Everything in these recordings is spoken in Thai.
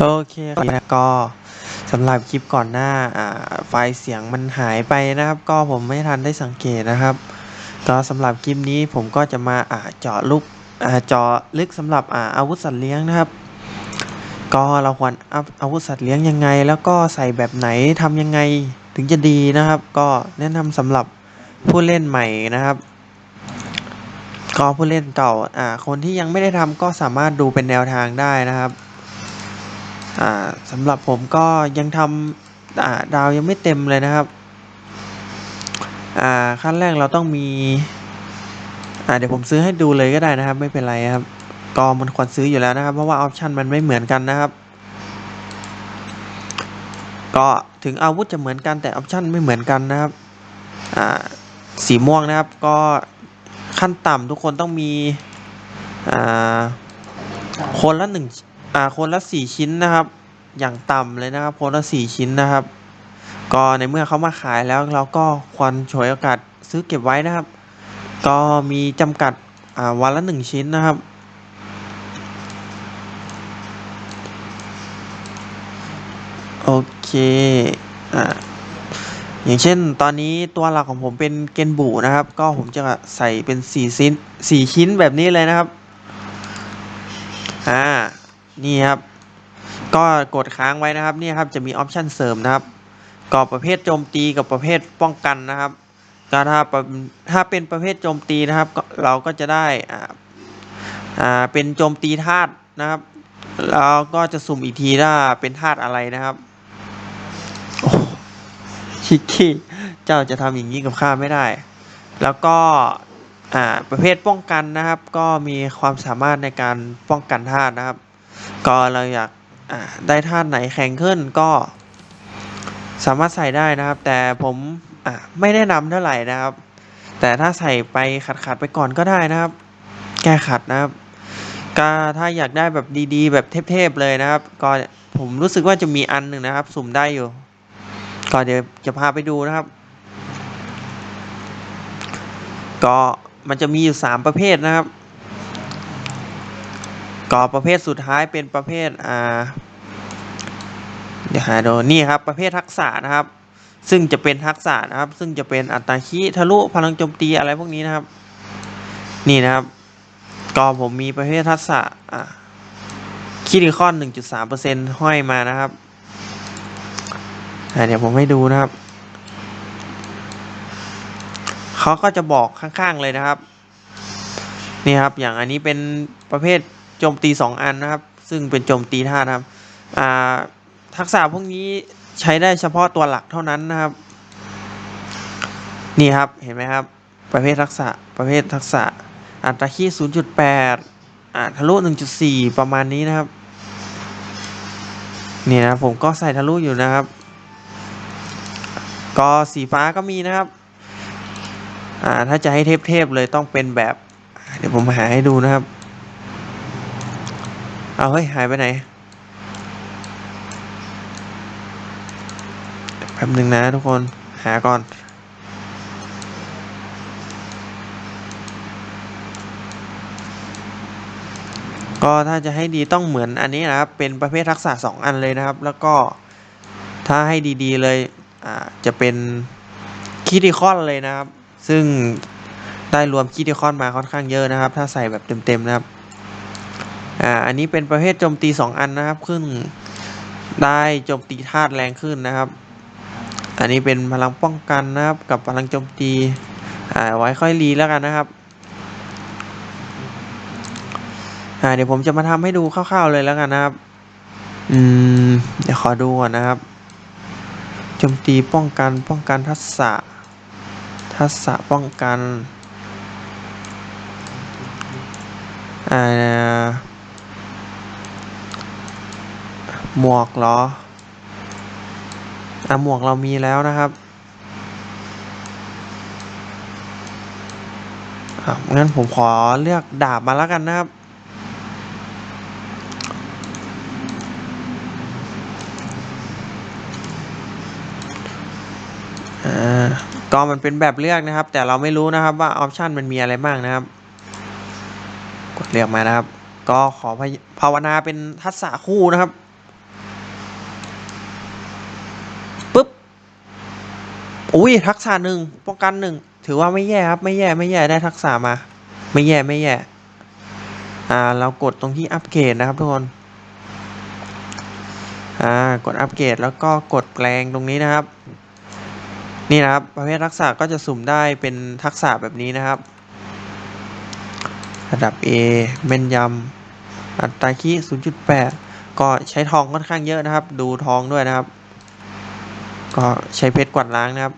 โอเคครับก็สำหรับคลิปก่อนหน้าไฟล์เสียงมันหายไปนะครับ ก็ผมไม่ทันได้สังเกตนะครับก็สำหรับคลิปนี้ผมก็จะมาเจาะลุกเจาะลึกสำหรับอาอาวุธสัตว์เลี้ยงนะครับ ก็เราควรอัพอาวุธสัตว์เลี้ยงยังไง แล้วก็ใส่แบบไหนทำยังไงถึงจะดีนะครับ ก็แนะนำสำหรับผู้เล่นใหม่นะครับก็ผู้เล่นเก่าคนที่ยังไม่ได้ทำก็สามารถดูเป็นแนวทางได้นะครับ สำหรับผมก็ยังทำดาวยังไม่เต็มเลยนะครับขั้นแรกเราต้องมีเดี๋ยวผมซื้อให้ดูเลยก็ได้นะครับ ไม่เป็นไรครับก็มันควรซื้ออยู่แล้วนะครับ เพราะว่าออปชันมันไม่เหมือนกันนะครับ ก็ถึงอาวุธจะเหมือนกันแต่ออปชันไม่เหมือนกันนะครับสีม่วงนะครับ ก็ขั้นต่ำทุกคนต้องมีคนละหนึ่ง อ่าคนละสี่ชิ้นนะครับ อย่างต่ำเลยนะครับ คนละสี่ชิ้นนะครับ ก็ในเมื่อเขามาขายแล้วเราก็ควรฉวยโอกาสซื้อเก็บไว้นะครับ ก็มีจำกัดอ่าวันละหนึ่งชิ้นนะครับโอเคอ่าอย่างเช่นตอนนี้ตัวหลักของผมเป็นเกนบูนะครับ ก็ผมจะใส่เป็นสี่ชิ้นสี่ชิ้นแบบนี้เลยนะครับ อ่า นี่ครับก็กดค้างไว้นะครับนี่ครับจะมีออปชันเสริมนะครับก็ประเภทโจมตีกับประเภทป้องกันนะครับก็ถ้าถ้าเป็นประเภทโจมตีนะครับเราก็จะได้อ่าอ่าเป็นโจมตีธาตุนะครับแล้วก็จะสุ่มอีกทีว่าเป็นธาตุอะไรนะครับโอ้ชิคกี้เจ้าจะทำอย่างนี้กับข้าไม่ได้ แล้วก็อ่าประเภทป้องกันนะครับ ก็มีความสามารถในการป้องกันธาตุนะครับ ก็เราอยากได้ธาตุไหนแข็งขึ้นก็ สามารถใส่ได้นะครับ แต่ผมไม่แนะนำเท่าไหร่นะครับ แต่ถ้าใส่ไปขัดๆไปก่อนก็ได้นะครับ แก้ขัดนะครับก็ถ้าอยากได้แบบดีๆ แบบเทพๆเลยนะครับ ก็ผมรู้สึกว่าจะมีอันหนึ่งนะครับ สุ่มได้อยู่ ก็เดี๋ยวจะพาไปดูนะครับ ก็มันจะมีอยู่สามประเภทนะครับ ก็ประเภทสุดท้ายเป็นประเภทอ่าเดี๋ยวหาดูนี่ครับประเภททักษะนะครับ ซึ่งจะเป็นทักษะนะครับ ซึ่งจะเป็นอัตราคีทะลุพลังโจมตีอะไรพวกนี้นะครับ นี่นะครับ ก็ผมมีประเภททักษะอ่าคิริคอนหนึ่งจุดสามเปอร์เซ็นห้อยมานะครับอ่าเดี๋ยวผมให้ดูนะครับ เขาก็จะบอกข้างๆเลยนะครับ นี่ครับ อย่างอันนี้เป็นประเภท โจมตีสองอันนะครับ ซึ่งเป็นโจมตีธาตุนะครับทักษะพวกนี้ใช้ได้เฉพาะตัวหลักเท่านั้นนะครับ นี่ครับเห็นไหมครับ ประเภททักษะประเภททักษะอัตราคีศูนย์จุดแปดอ่าทะลุหนึ่งจุดสี่ประมาณนี้นะครับนี่นะผมก็ใส่ทะลุอยู่นะครับ ก็สีฟ้าก็มีนะครับอ่าถ้าจะให้เทพๆเลยต้องเป็นแบบ เดี๋ยวผมหาให้ดูนะครับ เอาเฮ้ย หายไปไหน แป๊บหนึ่งนะทุกคน หาก่อน ก็ถ้าจะให้ดีต้องเหมือนอันนี้นะครับ เป็นประเภททักษะสองอันเลยนะครับ แล้วก็ถ้าให้ดีๆเลยจะเป็นคิติคอนเลยนะครับ ซึ่งได้รวมคิติคอนมาค่อนข้างเยอะนะครับ ถ้าใส่แบบเต็มๆนะครับ อ่าอันนี้เป็นประเภทโจมตีสองอันนะครับขึ้นได้โจมตีธาตุแรงขึ้นนะครับ อันนี้เป็นพลังป้องกันนะครับ กับพลังโจมตีอ่าไว้ค่อยรีแล้วกันนะครับอ่าเดี๋ยวผมจะมาทำให้ดูคร่าวๆเลยแล้วกันนะครับ อืมเดี๋ยวขอดูก่อนนะครับโจมตีป้องกันป้องกันทักษะทักษะป้องกันอ่า หมวกเหรออะหมวกเรามีแล้วนะครับอะงั้นผมขอเลือกดาบมาแล้วกันนะครับ อ่า ก็มันเป็นแบบเลือกนะครับ แต่เราไม่รู้นะครับว่าออปชันมันมีอะไรบ้างนะครับ กดเลือกมานะครับ ก็ขอภาวนาเป็นทักษะคู่นะครับ อุ้ยทักษะหนึ่งป้องกันหนึ่งถือว่าไม่แย่ครับไม่แย่ไม่แย่ได้ทักษะมา ไม่แย่ไม่แย่อ่าเรากดตรงที่อัปเกรดนะครับทุกคนอ่ากดอัปเกรดแล้วก็กดแปลงตรงนี้นะครับ นี่นะครับประเภททักษะก็จะสุ่มได้เป็นทักษะแบบนี้นะครับ ระดับ A แม่นยำอัตราคี0.8 ก็ใช้ทองค่อนข้างเยอะนะครับ ดูทองด้วยนะครับ ก็ใช้เพชรกวาดล้างนะครับ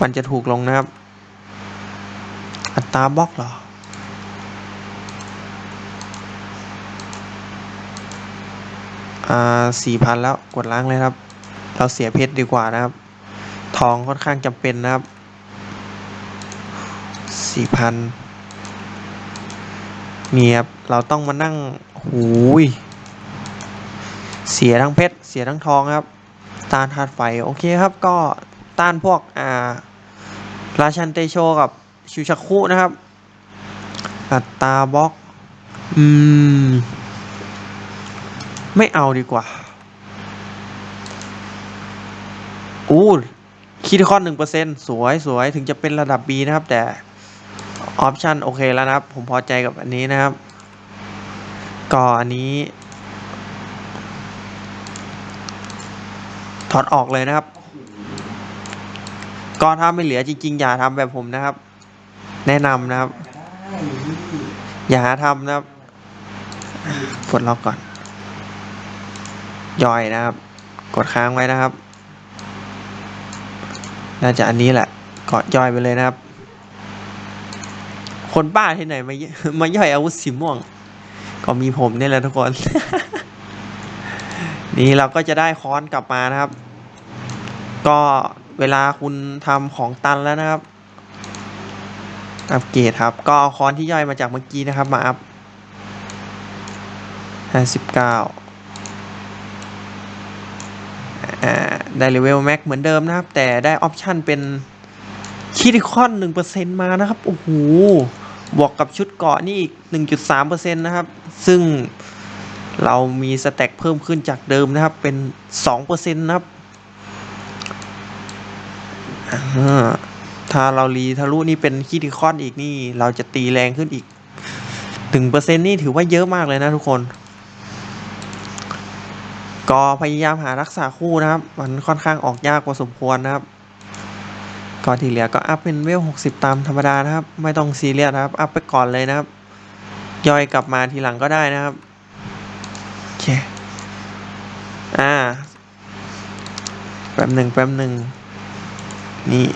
มันจะถูกลงนะครับ อัตราบล็อกเหรออ่าสี่พันแล้วกดล้างเลยครับ เราเสียเพชรดีกว่านะครับ ทองค่อนข้างจำเป็นนะครับสี่พันนี่ครับ เราต้องมานั่งหูย เสียทั้งเพชร เสียทั้งทองครับ ต้านธาตุไฟ โอเคครับก็ต้านพวกอ่าราชันเตโชกับชูชักคุนะครับ อัตราบล็อก อืม ไม่เอาดีกว่า อู้คิดคอนหนึ่งเปอร์เซ็นสวยสวยถึงจะเป็นระดับ B นะครับ แต่ ออปชันโอเคแล้วนะครับ ผมพอใจกับอันนี้นะครับ ก็อันนี้ ถอดออกเลยนะครับ ก็ถ้าไม่เหลือจริงๆ อย่าทำแบบผมนะครับ แนะนำนะครับ อย่าหาทำนะครับปลดล็อกก่อน ย่อยนะครับ กดค้างไว้นะครับ น่าจะอันนี้แหละ กดย่อยไปเลยนะครับ คนบ้าที่ไหนมาเยมาย่อยอาวุธสีม่วง ก็มีผมนี่แหละทุกคน นี่เราก็จะได้ค้อนกลับมานะครับ ก็เวลาคุณทำของตันแล้วนะครับ อัปเกรดครับ ก็เอาค้อนที่ย่อยมาจากเมื่อกี้นะครับ มาอัพห้าสิบเก้าอ่าได้เลเวลแม็กเหมือนเดิมนะครับ แต่ได้ออปชันเป็นคิดิคอนหนึ่งเปอร์เซ็นมานะครับ โอ้โหบวกกับชุดเกาะนี่อีกหนึ่งจุดสามเปอร์เซ็นนะครับ ซึ่ง เรามีสแต็กเพิ่มขึ้นจากเดิมนะครับ เป็นสองเปอร์เซ็นะครับถ้าเรารีทะลุนี่เป็นคิดิคอนอีกนี่ เราจะตีแรงขึ้นอีกถึงเปอร์เซ็นต์นี่ถือว่าเยอะมากเลยนะทุกคน ก็พยายามหารักษาคู่นะครับ มันค่อนข้างออกยากพอสมควรนะครับก็ที่เหลือก็อัพเป็นเวล 60 ตามธรรมดานะครับ ไม่ต้องซีเรียสนะครับ อัพไปก่อนเลยนะครับ ย่อยกลับมาทีหลังก็ได้นะครับ เค อ่า แป๊บหนึ่งแป๊บหนึ่ง นี่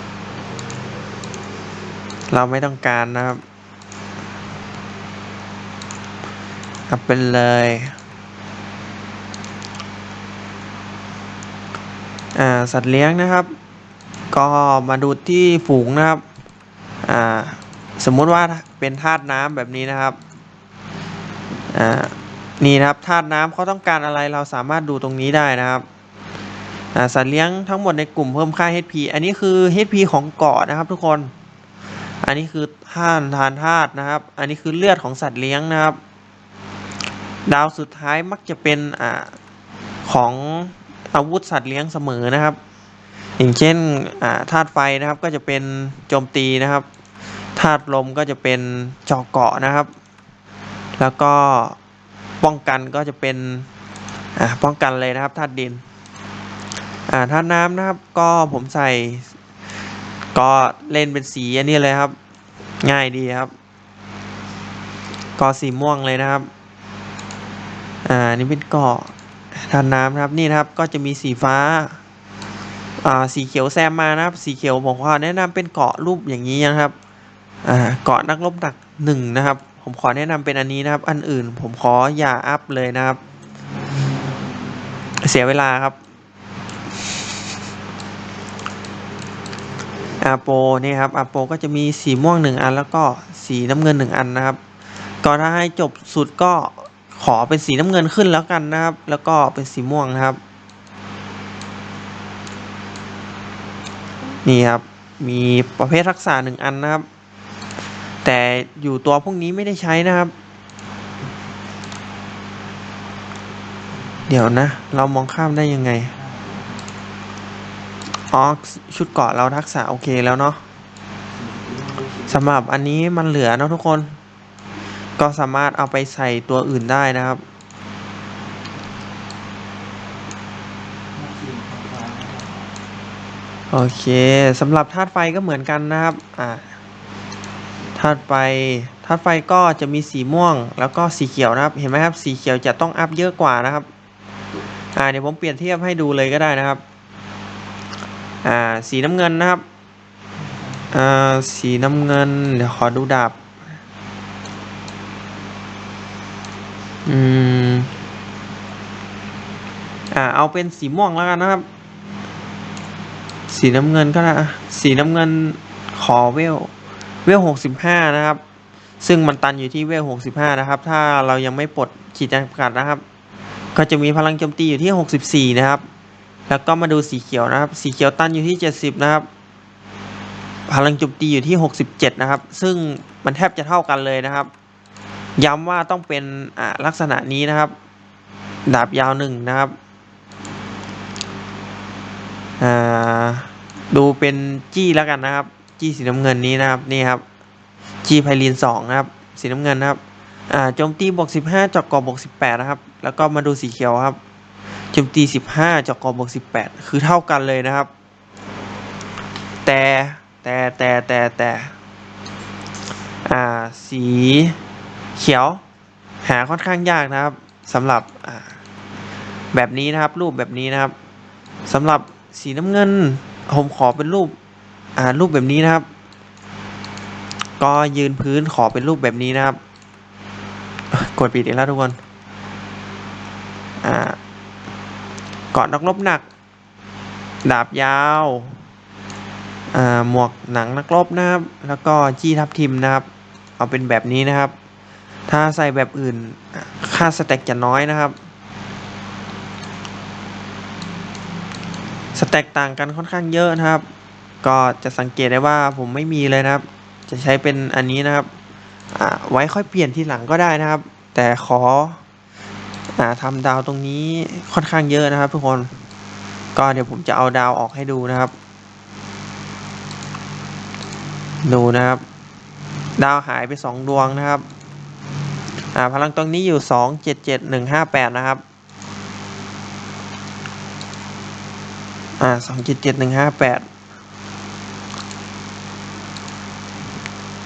เราไม่ต้องการนะครับอัพเป็นเลย อ่า สัตว์เลี้ยงนะครับ ก็มาดูที่ฝูงนะครับ อ่า สมมุติว่าเป็นธาตุน้ำแบบนี้นะครับ อ่า นี่นะครับธาตุน้ำเขาต้องการอะไรเราสามารถดูตรงนี้ได้นะครับสัตว์เลี้ยงทั้งหมดในกลุ่มเพิ่มค่า HP อันนี้คือ HP ของเกาะนะครับทุกคน อันนี้คือธาตุทานธาตุนะครับ อันนี้คือเลือดของสัตว์เลี้ยงนะครับ ดาวสุดท้ายมักจะเป็นอ่าของอาวุธสัตว์เลี้ยงเสมอนะครับ อย่างเช่นธาตุไฟนะครับก็จะเป็นโจมตีนะครับธาตุลมก็จะเป็นเจาะเกาะนะครับ แล้วก็ ป้องกันก็จะเป็นป้องกันเลยนะครับธาตุดินอ่าธาตุน้ำนะครับก็ผมใส่ ก็เล่นเป็นสีอันนี้เลยครับ ง่ายดีครับก็สีม่วงเลยนะครับ อ่า นี่เป็นเกาะทานน้ำนะครับ นี่นะครับ ก็จะมีสีฟ้า อ่า สีเขียวแซมมานะครับ สีเขียวผมขอแนะนำเป็นเกาะรูปอย่างนี้นะครับ อ่า เกาะนักรบหนักหนึ่งนะครับ ผมขอแนะนำเป็นอันนี้นะครับ อันอื่นผมขออย่าอัพเลยนะครับ เสียเวลาครับอาโปนี่ครับอาโปก็จะมีสีม่วงหนึ่งอัน แล้วก็สีน้ำเงินหนึ่งอันนะครับ ก็ถ้าให้จบสุดก็ขอเป็นสีน้ำเงินขึ้นแล้วกันนะครับ แล้วก็เป็นสีม่วงนะครับ นี่ครับ มีประเภทรักษาหนึ่งอันนะครับ แต่อยู่ตัวพวกนี้ไม่ได้ใช้นะครับ เดี๋ยวนะ เรามองข้ามได้ยังไงอ๋อชุดเกาะเราทักษะโอเคแล้วเนาะสำหรับอันนี้มันเหลือเนาะทุกคน ก็สามารถเอาไปใส่ตัวอื่นได้นะครับ โอเคสำหรับธาตุไฟก็เหมือนกันนะครับ อ่า ธาตุไฟธาตุไฟก็จะมีสีม่วงแล้วก็สีเขียวนะครับ เห็นไหมครับ สีเขียวจะต้องอัพเยอะกว่านะครับ อ่า เดี๋ยวผมเปรียบเทียบให้ดูเลยก็ได้นะครับ อ่า สีน้ำเงินนะครับ อ่า สีน้ำเงิน เดี๋ยวขอดูดาบ อืม อ่า เอาเป็นสีม่วงแล้วกันนะครับ สีน้ำเงินก็ได้อะสีน้ำเงินขอเวล เวลหกสิบห้านะครับ ซึ่งมันตันอยู่ที่เวลหกสิบห้านะครับ ถ้าเรายังไม่ปลดขีดจำกัดนะครับ ก็จะมีพลังโจมตีอยู่ที่หกสิบสี่นะครับ แล้วก็มาดูสีเขียวนะครับ สีเขียวตันอยู่ที่เจ็ดสิบนะครับ พลังโจมตีอยู่ที่หกสิบเจ็ดนะครับ ซึ่งมันแทบจะเท่ากันเลยนะครับ ย้ำว่าต้องเป็นลักษณะนี้นะครับ ดาบยาวหนึ่งนะครับดูเป็นจี้แล้วกันนะครับ จี้สีน้ำเงินนี้นะครับนี่ครับจี้ไพลินสองนะครับสีน้ำเงินนะครับอ่าโจมตีบวกสิบห้าจอกกอบวกสิบแปดนะครับ แล้วก็มาดูสีเขียวครับโจมตีสิบห้าจอกกอบวกสิบแปดคือเท่ากันเลยนะครับ แต่แต่แต่แต่แต่อ่าสีเขียวหาค่อนข้างยากนะครับสำหรับอ่าแบบนี้นะครับรูปแบบนี้นะครับสำหรับสีน้ำเงินผมขอเป็นรูป อ่ารูปแบบนี้นะครับ ก็ยืนพื้นขอเป็นรูปแบบนี้นะครับ กดปิดอีกแล้วทุกคนอ่ากาะนักรบหนัก ดาบยาวอ่าหมวกหนังนักรบนะครับ แล้วก็จี้ทับทิมนะครับ เอาเป็นแบบนี้นะครับ ถ้าใส่แบบอื่นค่าสแต็กจะน้อยนะครับสแต็กต่างกันค่อนข้างเยอะนะครับ ก็จะสังเกตได้ว่าผมไม่มีเลยนะครับ จะใช้เป็นอันนี้นะครับไว้ค่อยเปลี่ยนทีหลังก็ได้นะครับ แต่ขออ่าทำดาวตรงนี้ค่อนข้างเยอะนะครับทุกคน ก็เดี๋ยวผมจะเอาดาวออกให้ดูนะครับ ดูนะครับ ดาวหายไปสองดวงนะครับพลังตรงนี้อยู่สองเจ็ดเจ็ดหนึ่งห้าแปดนะครับอ่าสองเจ็ดเจ็ดหนึ่งห้าแปด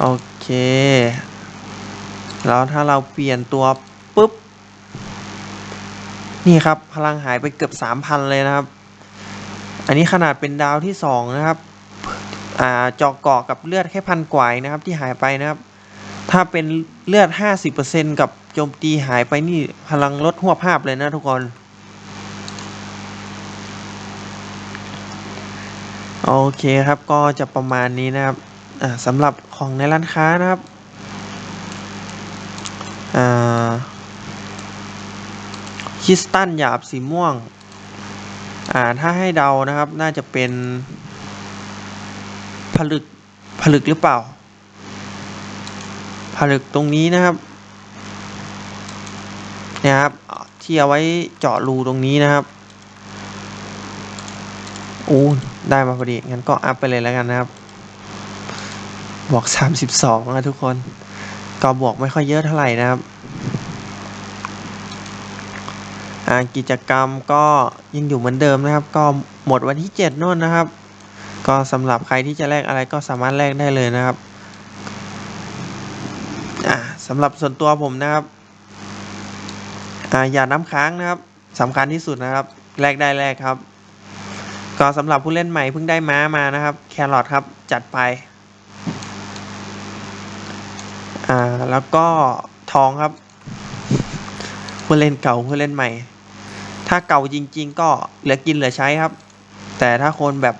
โอเค แล้วถ้าเราเปลี่ยนตัวปุ๊บ นี่ครับ พลังหายไปเกือบสามพันเลยนะครับ อันนี้ขนาดเป็นดาวที่สองนะครับ อ่าจอกเกาะกับเลือดแค่พันกว่านะครับ ที่หายไปนะครับ ถ้าเป็นเลือดห้าสิบเปอร์เซ็นกับโจมตีหายไปนี่พลังลดหัวภาพเลยนะทุกคนโอเคครับก็จะประมาณนี้นะครับ อ่าสำหรับของในร้านค้านะครับอ่าคริสตันหยาบสีม่วง อ่า ถ้าให้เดานะครับ น่าจะเป็น ผลึก ผลึกหรือเปล่า ผลึกตรงนี้นะครับ เนี่ยครับ ที่เอาไว้เจาะรูตรงนี้นะครับโอ้ได้มาพอดี งั้นก็อัพไปเลยแล้วกันนะครับ บวกสามสิบสองนะทุกคน ก็บวกไม่ค่อยเยอะเท่าไหร่นะครับกิจกรรมก็ยังอยู่เหมือนเดิมนะครับ ก็หมดวันที่เจ็ดนู่นนะครับ ก็สำหรับใครที่จะแลกอะไรก็สามารถแลกได้เลยนะครับสำหรับส่วนตัวผมนะครับออย่าน้ำค้างนะครับสำคัญที่สุดนะครับ แลกได้แลกครับ ก็สำหรับผู้เล่นใหม่เพิ่งได้ม้ามานะครับ แครอทครับจัดไป อ่า แล้วก็ทองครับผู้เล่นเก่าผู้เล่นใหม่ ถ้าเก่าจริง ๆ ก็เหลือกินเหลือใช้ครับ แต่ถ้าคนแบบ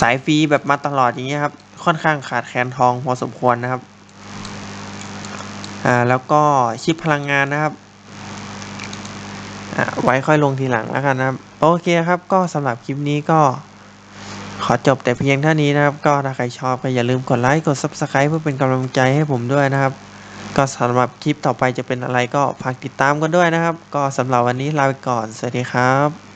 สายฟรีแบบมาตลอดอย่างเงี้ยครับ ค่อนข้างขาดแคลนทองพอสมควรนะครับ อ่า แล้วก็ชิปพลังงานนะครับอ่าไว้ค่อยลงทีหลังแล้วกันนะครับ โอเคครับก็สำหรับคลิปนี้ก็ ขอจบแต่เพียงเท่านี้นะครับ ก็ถ้าใครชอบก็อย่าลืมกดไลค์กด Subscribe เพื่อเป็นกำลังใจให้ผมด้วยนะครับ ก็สำหรับคลิปต่อไปจะเป็นอะไรก็ฝากติดตามกันด้วยนะครับ ก็สำหรับวันนี้ลาไปก่อน สวัสดีครับ